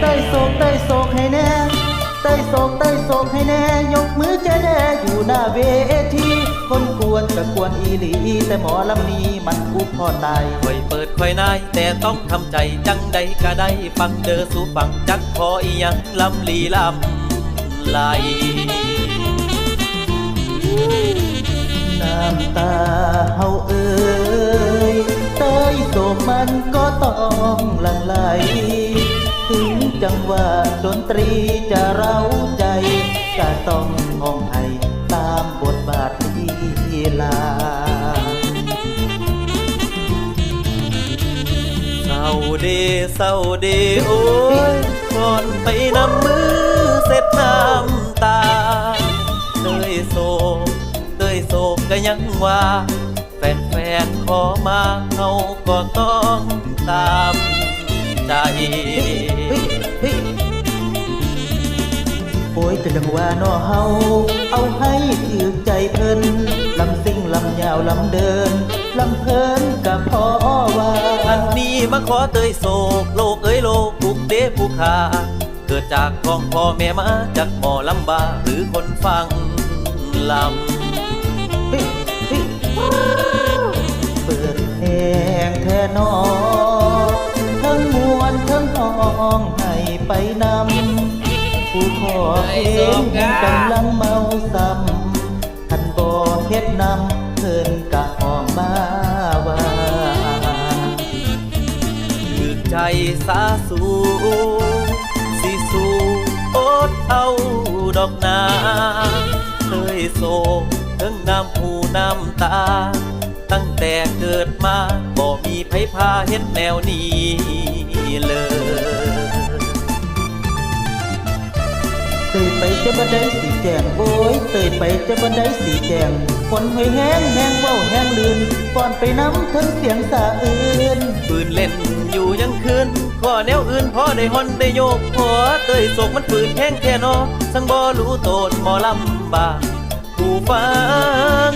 โศกให้แน่เต้ยโศกเต้ยโศกให้แน่ ยกมือจะแน่อยู่หน้าเวทีคนกวนก็กวนอีหลีแต่หมอลำนี้มันกูพอตายค่อยเปิดค่อยนายแต่ต้องทำใจจังใดก็ได้ฟังเจอสู่ฟังจักพออีหยังลำลีลำไหลน้ำตาเฮาเอ่ยเต้ยโศกมันก็ต้องหลั่งไหลถึง จังหวะดนตรีจะเร้าใจก็ต้องมองให้ตามบทบาทลีลาเศร้าเดเศร้าเดโอ้ยก่อนไปนำมือเสร็จน้ำตาเตยโศกเตยโศกก็ยังว่าแฟนๆขอมาเขาก็ต้องตามใจ โอ้ยแต่ดังว่าน้อเฮาเอาให้ถือใจเพิ่นลำซิ่งลำยาวลำเดินลำเพลินกับพ่อว่าอันนี้มาขอเตยโศกโลกเอ้ยโลกผูกเดผู้ขาเกิดจากท้องพ่อแม่มาจากหมอลำบาหรือคนฟังลำเฮ้ยเฮ้ยเปิดแหงแท่นอ ไปนำผู้ขอเพลงกำลังเมาซ้ำท่านบ่เฮ็ดนำเพิ่นกะห้องมาว่าถึกใจสาสูสิสูอดเอาดอกนาเคยโศกถึงน้ำหูน้ำตา ตั้งแต่เกิดมาบ่มีไผพาเฮ็ดแนวนี้ จะบันไดสีแจงโอ้ยเตยไปจะบันไดสีแจงฝนหอยแห้งแห้งเว้าแห้งลื่นก่อนไปน้ำทั้งเสียงสะอื่นปืนเล่นอยู่ยังคืนขอแนวอื่นพอได้ฮอนได้โยกหัวเตยโศกมันปืนแข้งแค่นอสังบ่รู้โตนหมอลำบากผู้ฟัง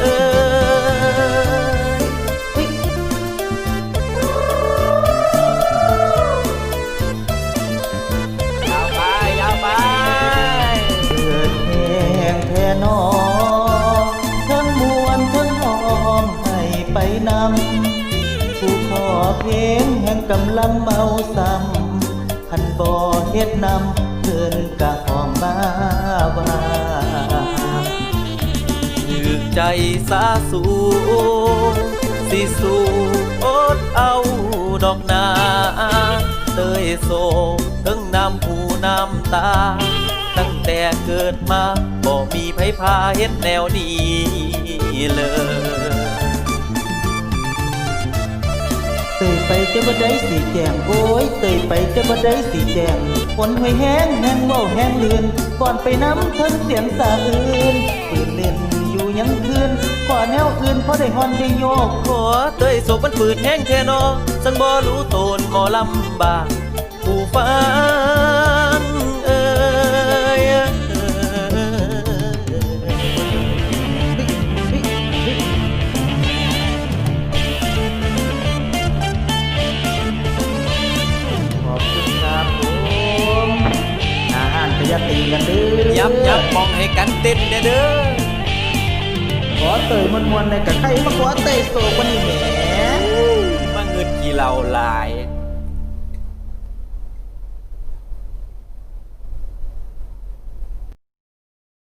เอ่ เพลงแห่งกำลังเมาซ้ำคันบ่อเฮ็ดนำเพิ่นกะหองมาว่าถึกใจสาสูสิสูอดเอาดอกนาเตยโศกถึงน้ำหูน้ำตา ตั้งแต่เกิดมาบ่มีไผพาเฮ็ดแนวนี้เลย ตยไปจะบ่ได้สีแจงโอ้ยเตยไปจะบ่ได้สีแจงฝนห้อยแห้งแห้งเว้าแห้งลื่นก่อนไปน้ำทั้งเสียงสะอื่นปืนเล่นอยู่ยังคืนขอแนวอื่นพอได้ฮอนได้โยกขอเตยโศกมันปืนแห้งแท่นอสังบ่รู้โตนหมอลำบากผู้ฟ้า ยับยับมองให้กันเต้นเด้อเด้อขอเตยมวนๆในกะไข่มาขอเตยโศกวันนี้แหมมาเงินกี่เหล่าหลายเ